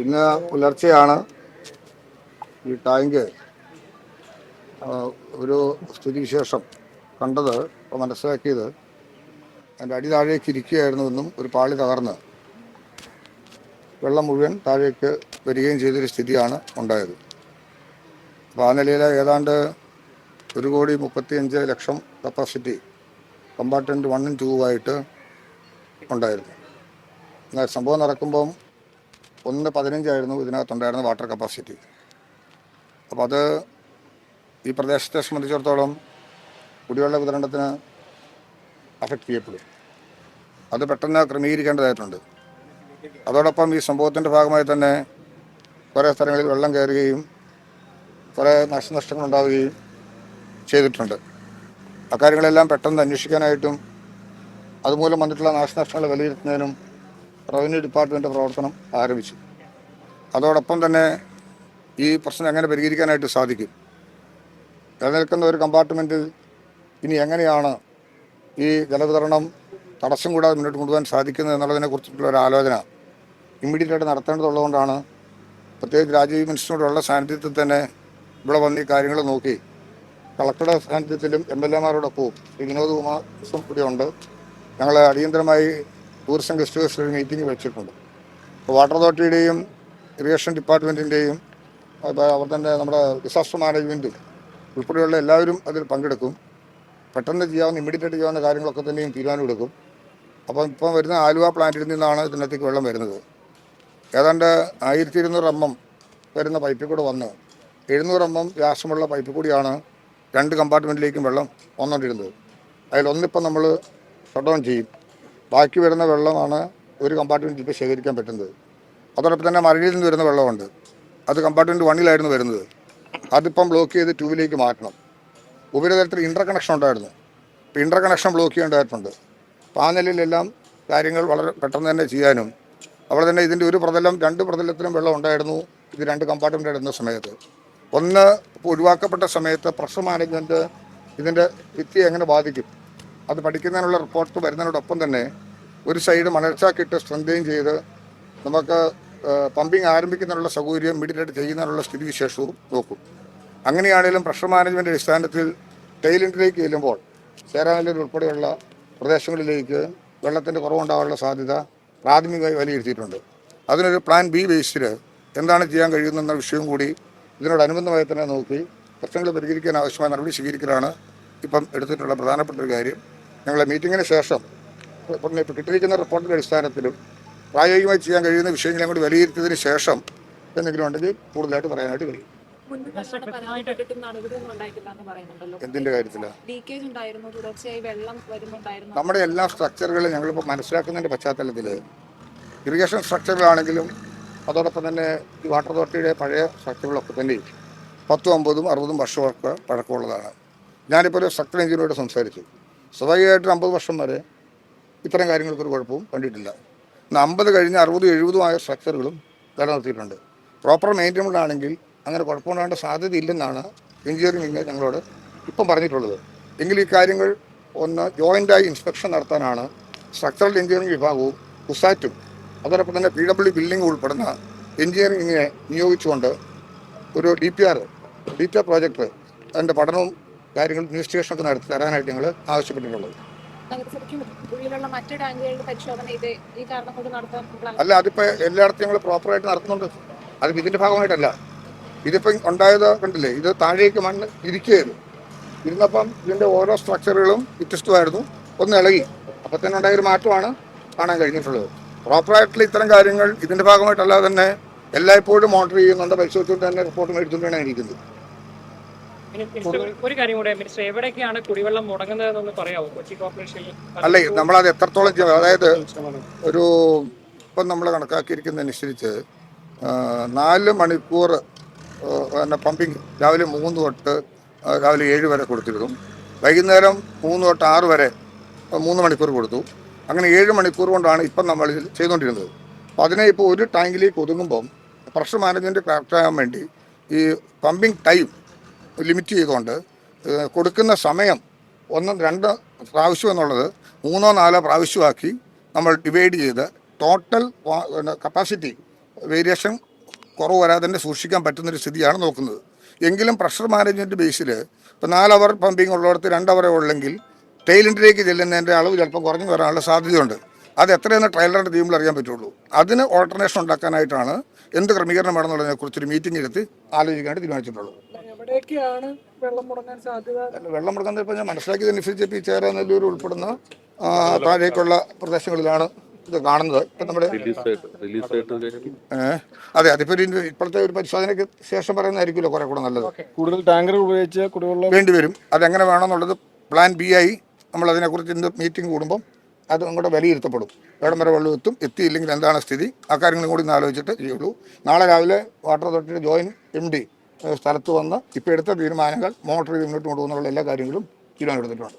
ഇന്ന് പുലർച്ചെയാണ് ഈ ടാങ്ക് ഒരു സ്ഥിതിവിശേഷം കണ്ടത് മനസ്സിലാക്കിയത്. അതിന്റെ അടി താഴേക്ക് ഇരിക്കുകയായിരുന്നുവെന്നും ഒരു പാളി തകർന്ന് വെള്ളം മുഴുവൻ താഴേക്ക് വരികയും ചെയ്തൊരു സ്ഥിതിയാണ് ഉണ്ടായത്. അപ്പോൾ ആ നിലയിൽ ഏതാണ്ട് ഒരു കോടി മുപ്പത്തിയഞ്ച് ലക്ഷം കപ്പാസിറ്റി കമ്പാർട്ട്മെന്റ് വണ്ണും ടൂവുമായിട്ട് ഉണ്ടായിരുന്നു. എന്നാൽ സംഭവം നടക്കുമ്പം ഒന്ന് പതിനഞ്ചായിരുന്നു ഇതിനകത്തുണ്ടായിരുന്ന വാട്ടർ കപ്പാസിറ്റി അപ്പോൾ അത് ഈ പ്രദേശത്തെ സംബന്ധിച്ചിടത്തോളം കുടിവെള്ള വിതരണത്തിന് അഫക്റ്റ് ചെയ്യപ്പെടും. അത് പെട്ടെന്ന് ക്രമീകരിക്കേണ്ടതായിട്ടുണ്ട്. അതോടൊപ്പം ഈ സംഭവത്തിന്റെ ഭാഗമായി തന്നെ കുറേ സ്ഥലങ്ങളിൽ വെള്ളം കയറുകയും കുറേ നാശനഷ്ടങ്ങൾ ഉണ്ടാവുകയും ചെയ്തിട്ടുണ്ട്. അക്കാര്യങ്ങളെല്ലാം പെട്ടെന്ന് അന്വേഷിക്കാനായിട്ടും അതുമൂലം വന്നിട്ടുള്ള നാശനഷ്ടങ്ങൾ വിലയിരുത്തുന്നതിനും റവന്യൂ ഡിപ്പാർട്ട്മെന്റ് പ്രവർത്തനം ആരംഭിച്ചു. അതോടൊപ്പം തന്നെ ഈ പ്രശ്നം എങ്ങനെ പരിഹരിക്കാനായിട്ട് സാധിക്കും? നിലനിൽക്കുന്ന ഒരു കമ്പാർട്ട്മെന്റിൽ ഇനി എങ്ങനെയാണ് ഈ ജലവിതരണം തടസ്സം കൂടാതെ മുന്നോട്ട് കൊണ്ടുപോകാൻ സാധിക്കുന്നത് എന്നുള്ളതിനെ കുറിച്ചിട്ടുള്ള ഒരു ആലോചന ഇമ്മീഡിയറ്റ് ആയിട്ട് നടത്തേണ്ടതുള്ളതുകൊണ്ടാണ് പ്രത്യേകിച്ച് രാജീവ് മിനിസ്റ്ററിനോടുള്ള സാന്നിധ്യത്തിൽ തന്നെ ഇവിടെ വന്ന് ഈ കാര്യങ്ങൾ നോക്കി. കളക്ടറുടെ സാന്നിധ്യത്തിലും എം എൽ എമാരോടൊപ്പവും വിനോദ് കുമാർ കൂടിയുണ്ട്. ഞങ്ങൾ അടിയന്തരമായി ടൂറിസം ഗസ്റ്റ് ഹൗസിൽ മീറ്റിംഗ് വെച്ചിട്ടുണ്ട്. അപ്പോൾ വാട്ടർ അതോറിറ്റിയുടെയും ഇറിഗേഷൻ ഡിപ്പാർട്ട്മെന്റിന്റെയും അവർ തന്നെ നമ്മുടെ ഡിസാസ്റ്റർ മാനേജ്മെന്റും ഉൾപ്പെടെയുള്ള എല്ലാവരും അതിൽ പങ്കെടുക്കും. പെട്ടെന്ന് ചെയ്യാവുന്ന ഇമ്മീഡിയറ്റ് ചെയ്യാവുന്ന കാര്യങ്ങളൊക്കെ തന്നെയും തീരുമാനമെടുക്കും അപ്പം ഇപ്പം വരുന്ന ആലുവ പ്ലാന്റിൽ നിന്നാണ് ഇതിനകത്തേക്ക് വെള്ളം വരുന്നത്. ഏതാണ്ട് ആയിരത്തി ഇരുന്നൂറ് എം എം വരുന്ന പൈപ്പിൽ കൂടെ വന്ന് എഴുന്നൂറ് എം എം വ്യാസമുള്ള പൈപ്പിൽ കൂടിയാണ് രണ്ട് കമ്പാർട്ട്മെന്റിലേക്കും വെള്ളം വന്നുകൊണ്ടിരുന്നത്. അതിലൊന്നിപ്പം നമ്മൾ ഷട്ട് ഡൗൺ ചെയ്യും. ബാക്കി വരുന്ന വെള്ളമാണ് ഒരു കമ്പാർട്ട്മെന്റിൽ ഇപ്പോൾ ശേഖരിക്കാൻ പറ്റുന്നത്. അതോടൊപ്പം തന്നെ മരടിയിൽ നിന്ന് വരുന്ന വെള്ളമുണ്ട്. അത് കമ്പാർട്ട്മെന്റ് വണ്ണിലായിരുന്നു വരുന്നത്. അതിപ്പം ബ്ലോക്ക് ചെയ്ത് ട്യൂബിലേക്ക് മാറ്റണം. ഉപരിതലത്തിൽ ഇന്റർ കണക്ഷൻ ഉണ്ടായിരുന്നു. ഇപ്പോൾ ഇന്റർ കണക്ഷൻ ബ്ലോക്ക് ചെയ്യേണ്ടതായിട്ടുണ്ട്. ആ നിലയിലെല്ലാം കാര്യങ്ങൾ വളരെ പെട്ടെന്ന് തന്നെ ചെയ്യാനും അവിടെ തന്നെ ഇതിന്റെ ഒരു പ്രതലം രണ്ട് പ്രതലത്തിലും വെള്ളം ഉണ്ടായിരുന്നു. ഇത് രണ്ട് കമ്പാർട്ട്മെന്റ് ഇടുന്ന സമയത്ത്. ഒന്ന് ഒഴിവാക്കപ്പെട്ട സമയത്ത് പ്രഷർ മാനേജ്മെന്റ് ഇതിന്റെ ഭിത്തിയെ എങ്ങനെ ബാധിക്കും? അത് പഠിക്കുന്നതിനുള്ള റിപ്പോർട്ട് വരുന്നതിനോടൊപ്പം തന്നെ ഒരു സൈഡ് മണൽച്ചാക്കിട്ട് സ്ട്രെങ്തെയിൻ ചെയ്ത് നമുക്ക് പമ്പിങ് ആരംഭിക്കുന്നതിനുള്ള സൗകര്യം ഇമ്മീഡിയറ്റ് ചെയ്യുന്നതിനുള്ള സ്ഥിതിവിശേഷവും നോക്കും. അങ്ങനെയാണെങ്കിലും പ്രഷർ മാനേജ്മെന്റ് അടിസ്ഥാനത്തിൽ ടൈലിന്റിലേക്ക് ചെല്ലുമ്പോൾ ചേരാനല്ലൂർ ഉൾപ്പെടെയുള്ള പ്രദേശങ്ങളിലേക്ക് വെള്ളത്തിന്റെ കുറവുണ്ടാകാനുള്ള സാധ്യത പ്രാഥമികമായി വിലയിരുത്തിയിട്ടുണ്ട്. അതിനൊരു പ്ലാൻ ബി ബേസിൽ എന്താണ് ചെയ്യാൻ കഴിയുന്നെന്ന വിഷയം കൂടി ഇതിനോടനുബന്ധമായി തന്നെ നോക്കി പ്രശ്നങ്ങൾ പരിഹരിക്കാൻ ആവശ്യമായ നടപടി സ്വീകരിക്കലാണ് ഇപ്പം എടുത്തിട്ടുള്ള പ്രധാനപ്പെട്ട ഒരു കാര്യം. ഞങ്ങളെ മീറ്റിങ്ങിന് ശേഷം കിട്ടിയിരിക്കുന്ന റിപ്പോർട്ടിന്റെ അടിസ്ഥാനത്തിലും പ്രായോഗികമായി ചെയ്യാൻ കഴിയുന്ന വിഷയങ്ങളെ കൂടി വിലയിരുത്തിയതിന് ശേഷം എന്തെങ്കിലും ഉണ്ടെങ്കിൽ കൂടുതലായിട്ട് പറയാനായിട്ട് കഴിയും. എന്തിന്റെ കാര്യത്തിലാണ് നമ്മുടെ എല്ലാ സ്ട്രക്ചറുകളും ഞങ്ങളിപ്പോൾ മനസ്സിലാക്കുന്നതിന്റെ പശ്ചാത്തലത്തിൽ ഇറിഗേഷൻ സ്ട്രക്ചറുകളാണെങ്കിലും അതോടൊപ്പം തന്നെ ഈ വാട്ടർ അതോറിറ്റിയുടെ പഴയ സ്ട്രക്ചറുകളൊക്കെ തന്നെ പത്തും അമ്പതും അറുപതും വർഷമൊക്കെ പഴക്കമുള്ളതാണ്. ഞാനിപ്പോൾ ഒരു സ്ട്രക്ചർ എഞ്ചിനീയറോട് സംസാരിച്ചു. സ്വാഭാവികമായിട്ടും അമ്പത് വർഷം വരെ ഇത്തരം കാര്യങ്ങൾക്കൊരു കുഴപ്പവും കണ്ടിട്ടില്ല. ഇന്ന് അമ്പത് കഴിഞ്ഞ് അറുപതും എഴുപതുമായ സ്ട്രക്ചറുകളും നിലനിർത്തിയിട്ടുണ്ട്. പ്രോപ്പർ മെയിന്റനബിൾ ആണെങ്കിൽ അങ്ങനെ കുഴപ്പമുണ്ടാകേണ്ട സാധ്യതയില്ലെന്നാണ് എഞ്ചിനീയറിംഗ് ഇങ്ങനെ ഞങ്ങളോട് ഇപ്പം പറഞ്ഞിട്ടുള്ളത്. എങ്കിൽ ഈ കാര്യങ്ങൾ ഒന്ന് ജോയിന്റായി ഇൻസ്പെക്ഷൻ നടത്താനാണ് സ്ട്രക്ചറൽ എഞ്ചിനീയറിംഗ് വിഭാഗവും കുസാറ്റും അതോടൊപ്പം തന്നെ പി ഡബ്ല്യു ബിൽഡിംഗ് ഉൾപ്പെടുന്ന എഞ്ചിനീയറിംഗിനെ നിയോഗിച്ചുകൊണ്ട് ഒരു D P R D P R project അതിന്റെ പഠനവും കാര്യങ്ങളും ഇൻവെസ്റ്റിഗേഷനൊക്കെ നടത്തി തരാനായിട്ട് ഞങ്ങൾ ആവശ്യപ്പെട്ടിട്ടുള്ളത്. മറ്റു ഈ അല്ല അതിപ്പോ എല്ലായിടത്തും ഞങ്ങൾ പ്രോപ്പറായിട്ട് നടത്തുന്നുണ്ട്. അത് ഇതിന്റെ ഭാഗമായിട്ടല്ല. ഇതിപ്പം ഉണ്ടായത് കണ്ടില്ലേ? ഇത് താഴേക്ക് മണ്ണ് ഇരിക്കുകയായിരുന്നു. ഇരുന്നപ്പം ഇതിന്റെ ഓരോ സ്ട്രക്ചറുകളും വ്യത്യസ്തമായിരുന്നു. ഒന്ന് ഇളകി. അപ്പൊ തന്നെ ഉണ്ടായ ഒരു മാറ്റമാണ് കാണാൻ കഴിഞ്ഞിട്ടുള്ളത്. പ്രോപ്പറായിട്ടുള്ള ഇത്തരം കാര്യങ്ങൾ ഇതിന്റെ ഭാഗമായിട്ടല്ലാതെ തന്നെ എല്ലായ്പ്പോഴും മോണിറ്റർ ചെയ്യുന്നുണ്ട്. പരിശോധിച്ചുകൊണ്ട് തന്നെ റിപ്പോർട്ട് മേടിച്ചുകൊണ്ടാണ് ഇരിക്കുന്നത്. ഒരു കാര്യം കൂടെ മിനിസ്റ്റർ കുടിവെള്ളം പറയാമോ കൊച്ചി കോർപ്പറേഷനിൽ അല്ല നമ്മളത് എത്രത്തോളം അതായത് ഒരു ഇപ്പം നമ്മൾ കണക്കാക്കിയിരിക്കുന്നതനുസരിച്ച് നാല് മണിക്കൂർ പിന്നെ പമ്പിങ് രാവിലെ മൂന്ന് തൊട്ട് രാവിലെ ഏഴ് വരെ കൊടുത്തിരുന്നു. വൈകുന്നേരം മൂന്ന് തൊട്ട് ആറ് വരെ മൂന്ന് മണിക്കൂർ കൊടുത്തു. അങ്ങനെ ഏഴ് മണിക്കൂർ കൊണ്ടാണ് ഇപ്പം നമ്മൾ ഇത് ചെയ്തുകൊണ്ടിരുന്നത്. അപ്പോൾ അതിനെ ഇപ്പോൾ ഒരു ടാങ്കിലേക്ക് ഒതുങ്ങുമ്പം പ്രഷർ മാനേജ്മെന്റ് കറക്റ്റ് ആകാൻ വേണ്ടി ഈ പമ്പിങ് ടൈം ലിമിറ്റ് ചെയ്തുകൊണ്ട് കൊടുക്കുന്ന സമയം ഒന്നും രണ്ട് പ്രാവശ്യം എന്നുള്ളത് മൂന്നോ നാലോ പ്രാവശ്യമാക്കി നമ്മൾ ഡിവൈഡ് ചെയ്ത് ടോട്ടൽ കപ്പാസിറ്റി വേരിയേഷൻ കുറവ് വരാതെ തന്നെ സൂക്ഷിക്കാൻ പറ്റുന്നൊരു സ്ഥിതിയാണ് നോക്കുന്നത്. എങ്കിലും പ്രഷർ മാനേജ്മെന്റ് ബേസിൽ ഇപ്പോൾ നാല് അവർ പമ്പിങ് ഉള്ളിടത്ത് രണ്ട് അവറേ ഉള്ളെങ്കിൽ ടൈലിന്റിലേക്ക് ചെല്ലുന്നതിന്റെ അളവ് ചിലപ്പോൾ കുറഞ്ഞു വരാനുള്ള സാധ്യതയുണ്ട്. അത് എത്രയെന്ന് ട്രയലറിന്റെ ടീമിൽ അറിയാൻ പറ്റുള്ളൂ. അതിന് ഓൾട്ടർനേഷൻ ഉണ്ടാക്കാനായിട്ടാണ് എന്ത് ക്രമീകരണം വേണമെന്നുള്ളതിനെ കുറിച്ചൊരു മീറ്റിംഗ് എടുത്ത് ആലോചിക്കാനായിട്ട് തീരുമാനിച്ചിട്ടുള്ളത്. എവിടെയൊക്കെയാണ് വെള്ളം മുടങ്ങാൻ സാധ്യത? വെള്ളം മുടങ്ങാൻ ഇപ്പോൾ ഞാൻ മനസ്സിലാക്കിയതനുസരിച്ച് ഇപ്പോൾ ഈ ചേര നെല്ലൂർ ഉൾപ്പെടുന്ന ആ, താഴേക്കുള്ള പ്രദേശങ്ങളിലാണ് ഇത് കാണുന്നത്. ഇപ്പം നമ്മുടെ അതെ അതിപ്പോ ഒരു ഇപ്പോഴത്തെ ഒരു പരിശോധനയ്ക്ക് ശേഷം പറയുന്നതായിരിക്കുമല്ലോ കുറെ കൂടെ നല്ലത്. കൂടുതൽ ടാങ്കർ ഉപയോഗിച്ച് കുടിവെള്ളം വേണ്ടി വരും. അതെങ്ങനെ വേണമെന്നുള്ളത് പ്ലാൻ ബി ആയി നമ്മൾ അതിനെക്കുറിച്ച് ഇന്ന് മീറ്റിംഗ് കൂടുമ്പം അത് അങ്ങോട്ട് വിലയിരുത്തപ്പെടും. വേടം വരെ വെള്ളം എത്തും എത്തിയില്ലെങ്കിൽ എന്താണ് സ്ഥിതി? ആ കാര്യങ്ങളും കൂടി ഒന്ന് ആലോചിച്ചിട്ട് ചെയ്യുള്ളൂ. നാളെ രാവിലെ വാട്ടർ അതോറിറ്റിയുടെ ജോയിൻ എം ഡി. സ്ഥലത്ത് വന്ന് ഇപ്പോൾ എടുത്ത തീരുമാനങ്ങൾ മോട്ടോർ മുന്നോട്ട് കൊണ്ടുപോകുന്നുള്ള എല്ലാ കാര്യങ്ങളും തീരുമാനമെടുത്തിട്ടുണ്ട്.